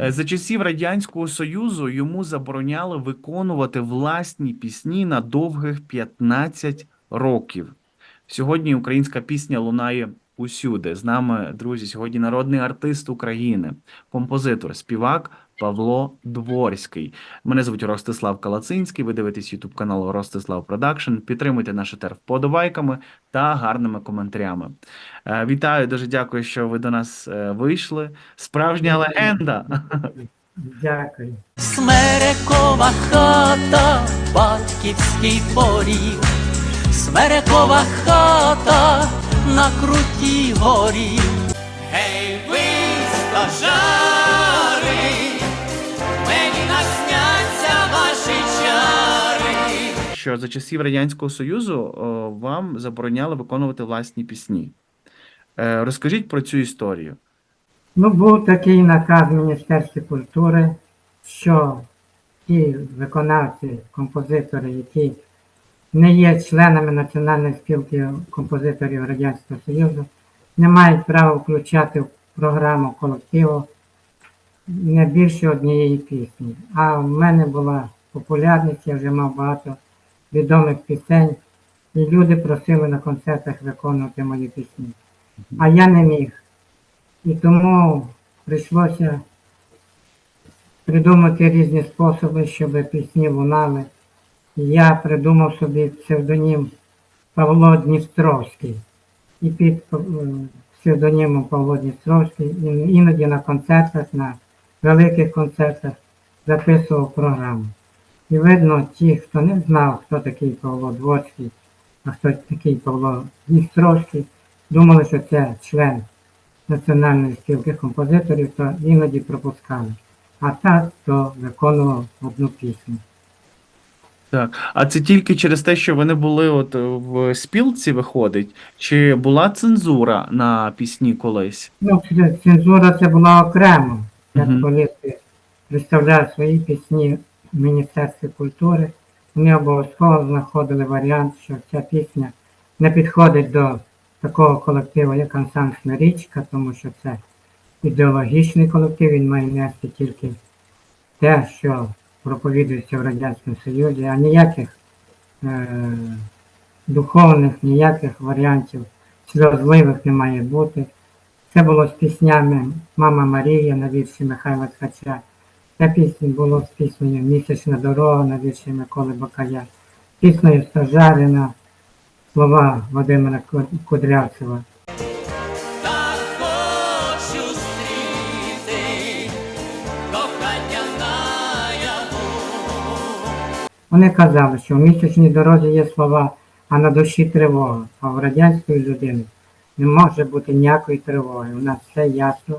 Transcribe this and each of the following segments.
Е, За часів Радянського Союзу йому забороняли виконувати власні пісні на довгих 15 років. Сьогодні українська пісня лунає усюди. З нами, друзі, сьогодні народний артист України, композитор, співак Павло Дворський. Мене звуть Ростислав Калацинський. Ви дивитесь Ютуб канал Ростислав Продакшн. Підтримуйте наш етер вподобайками та гарними коментарями. Е, Вітаю, дуже дякую, що ви до нас е, вийшли. Справжня легенда. Дякую. Смерекова хата, батьківський поріг, Смерекова хата на крутій горі. Гей, ви, стажари, мені насняться ваші чари. що за часів Радянського Союзу о, вам забороняли виконувати власні пісні. Е, Розкажіть про цю історію. Ну, був такий наказ Міністерства культури, що ті виконавці, композитори, які не є членами Національної спілки композиторів Радянського Союзу, не мають права включати в програму колективу не більше однієї пісні. А в мене була популярність, я вже мав багато відомих пісень, і люди просили на концертах виконувати мої пісні. А я не міг. І тому прийшлося придумати різні способи, щоб пісні лунали. Я придумав собі псевдонім Павло Дністровський. І під е, псевдонімом Павло Дністровський іноді на концертах, на великих концертах записував програму. І видно, ті, хто не знав, хто такий Павло Дворський, а хто такий Павло Дністровський, думали, що це член Національної спілки композиторів, то іноді пропускали. А так, то виконував одну пісню. Так, а це тільки через те, що вони були от е, в спілці, виходить, чи була цензура на пісні колись? Ну, цензура це була окремо. Як Мгм. коли ти представляв свої пісні в Міністерстві культури, вони обов'язково знаходили варіант, що ця пісня не підходить до такого колективу, як ансамбль Річка, тому що це ідеологічний колектив, він має нести тільки те, що проповідується в Радянському Союзі, а ніяких е- духовних, ніяких варіантів сльозливих не має бути. Це було з піснями Мама Марія на вірші Михайла Ткача. Ця пісня було з піснею Місячна дорога на вірші Миколи Бакая. Піснею Стажарина, слова Володимира Ку- Кудрявцева. Вони казали, що в місячній дорозі є слова, а на душі тривога. А в радянської людини не може бути ніякої тривоги. У нас все ясно,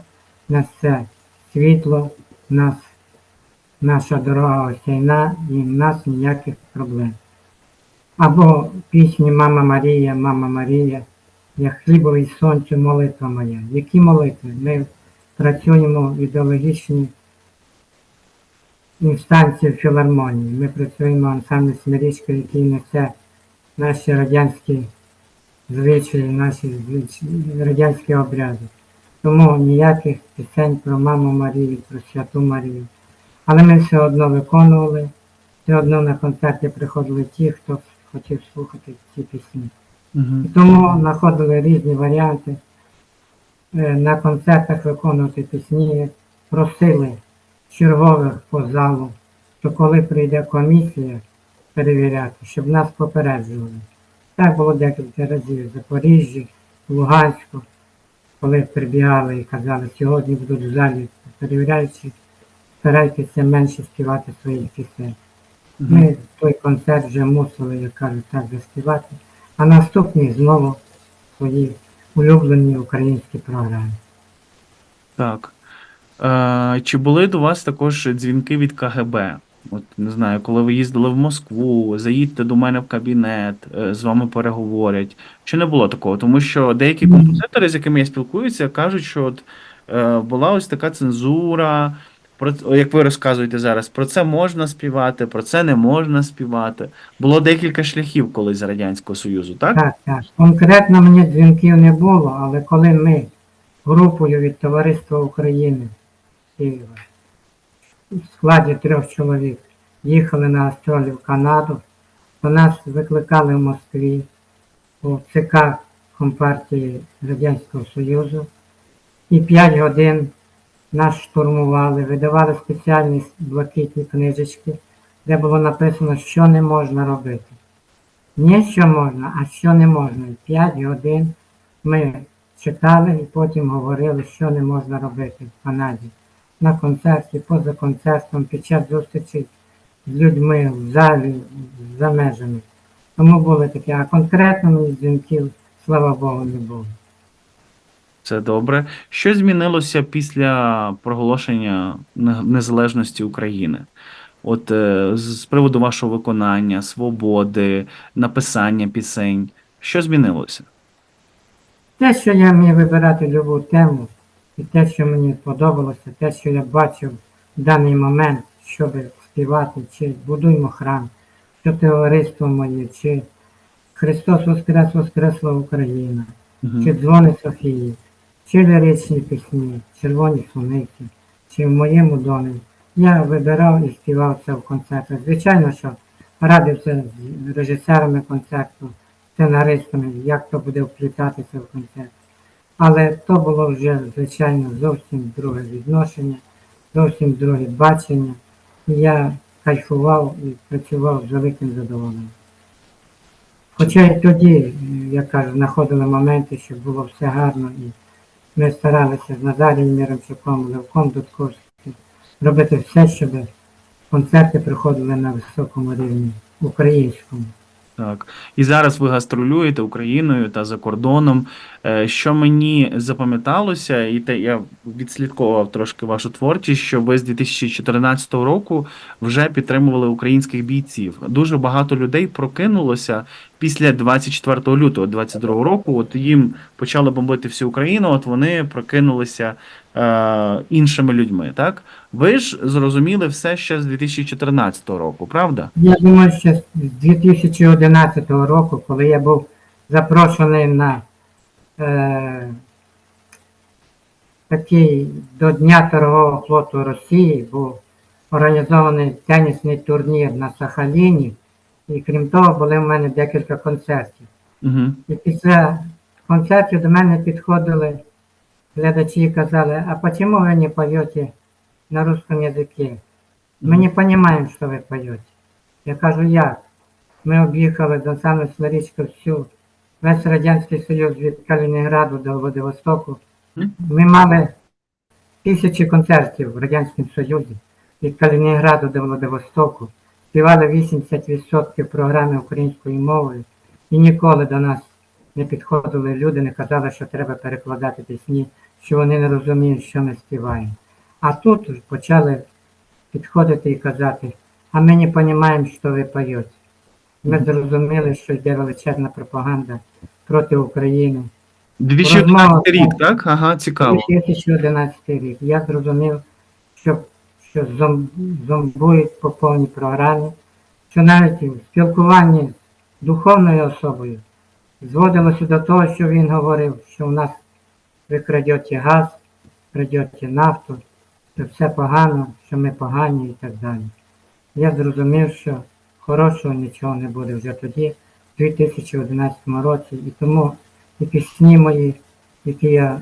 у нас все світло, у нас наша дорога осяйна і в нас ніяких проблем. Або пісні Мама Марія, Мама Марія, як хлібовий сонцю молитва моя. Які молитви? Ми працюємо в ідеологічній інстанції філармонії. Ми працюємо ансамбль Смирічка, який несе наші радянські звичаї, наші радянські обряди. Тому ніяких пісень про маму Марію, про святу Марію. Але ми все одно виконували, все одно на концерти приходили ті, хто хотів слухати ці пісні. І тому знаходили різні варіанти. Е, На концертах виконувати пісні, просили чергових по залу, що коли прийде комісія перевіряти, щоб нас попереджували. Так було декілька разів в Запоріжжі, в Луганську, коли прибігали і казали, сьогодні будуть в залі перевіряючи, старайтеся менше співати своїх пісень. Ми той концерт вже мусили, як кажуть, так заспівати, а наступний знову свої улюблені українські програми. Так. Е, чи були до вас також дзвінки від КГБ? От не знаю, коли ви їздили в Москву, заїдьте до мене в кабінет, е, з вами переговорять. Чи не було такого? Тому що деякі композитори, з якими я спілкуюся, кажуть, що от, е, була ось така цензура. Про як ви розказуєте зараз, про це можна співати, про це не можна співати. Було декілька шляхів колись з Радянського Союзу, так? Так, так. Конкретно мені дзвінків не було, але коли ми групою від Товариства України Києва в складі трьох чоловік їхали на гастролі в Канаду, то нас викликали в Москві у ЦК Компартії Радянського Союзу і 5 годин нас штурмували, видавали спеціальні блакитні книжечки, де було написано, що не можна робити. Не що можна, а що не можна. І 5 годин ми читали і потім говорили, що не можна робити в Канаді. На концерті, поза концертом, під час зустрічей з людьми в залі, за межами. Тому були такі, а конкретно мені дзвінків, слава Богу, не було. Це добре. Що змінилося після проголошення незалежності України? От е, з з приводу вашого виконання, свободи, написання пісень. Що змінилося? Те, що я міг вибирати любу тему, і те, що мені подобалося, те, що я бачив в даний момент, щоб співати, чи будуймо храм, що товариство моє, чи Христос Воскрес, Воскресла Україна, Мгм. чи дзвони Софії, чи ліричні пісні, червоні суниці, чи в моєму домі. Я вибирав і співав це в концертах. Звичайно, що радився з режисерами концерту, сценаристами, як то буде вплітатися в концерт. Але то було вже, звичайно, зовсім друге відношення, зовсім друге бачення. І я кайфував і працював з великим задоволенням. Хоча й тоді, е, я кажу, знаходили моменти, щоб було все гарно, і ми старалися з Назарієм Міромчуком, Левком Дудковським робити все, щоб концерти приходили на високому рівні українському. Так. І зараз ви гастролюєте Україною та за кордоном. Е, Що мені запам'яталося, і те я відслідковував трошки вашу творчість, що ви з 2014 року вже підтримували українських бійців. Дуже багато людей прокинулося після 24 лютого 22 року. От їм почали бомбити всю Україну. От вони прокинулися е, іншими людьми. Так ви ж зрозуміли все ще з 2014 року, правда? Я думаю, що з 2011 року, коли я був запрошений на е, такий до Дня торгового флоту Росії, був організований тенісний турнір на Сахаліні, і крім того, були в мене декілька концертів. Угу. І після концертів до мене підходили глядачі і казали, а чому ви не поете на русском языке? Мы не понимаем, что вы поете. Я кажу, як? Ми об'їхали до саме Сларічка всю, весь Радянський Союз від Калінінграду до Владивостоку. Мгм. Ми мали тисячі концертів в Радянському Союзі від Калінінграду до Владивостоку. Співали 80% програми українською мовою. І ніколи до нас не підходили люди, не казали, що треба перекладати пісні, що вони не розуміють, що ми співаємо. А тут почали підходити і казати, а ми не розуміємо, що ви поєте. Ми зрозуміли, що йде величезна пропаганда проти України. 2011 рік, так? Ага, цікаво. 2011 рік. Я зрозумів, що, що зомбують по повній програмі, що навіть в спілкуванні з духовною особою зводилося до того, що він говорив, що у нас ви крадете газ, крадете нафту, що все погано, що ми погані і так далі. Я зрозумів, що хорошого нічого не буде вже тоді, в 2011 році, і тому і пісні мої, які я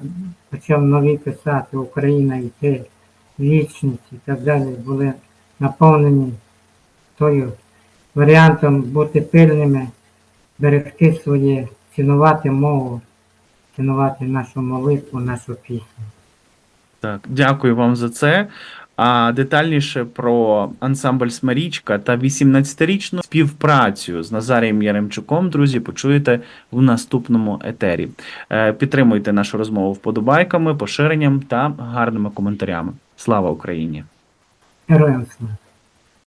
почав нові писати, Україна йти, вічність і так далі, були наповнені тою варіантом бути пильними, берегти своє, цінувати мову, цінувати нашу молитву, нашу пісню. Так, дякую вам за це. А детальніше про ансамбль Смарічка та 18-річну співпрацю з Назарієм Яремчуком, друзі, почуєте в наступному етері. Е, Підтримуйте нашу розмову вподобайками, поширенням та гарними коментарями. Слава Україні! Героям слава!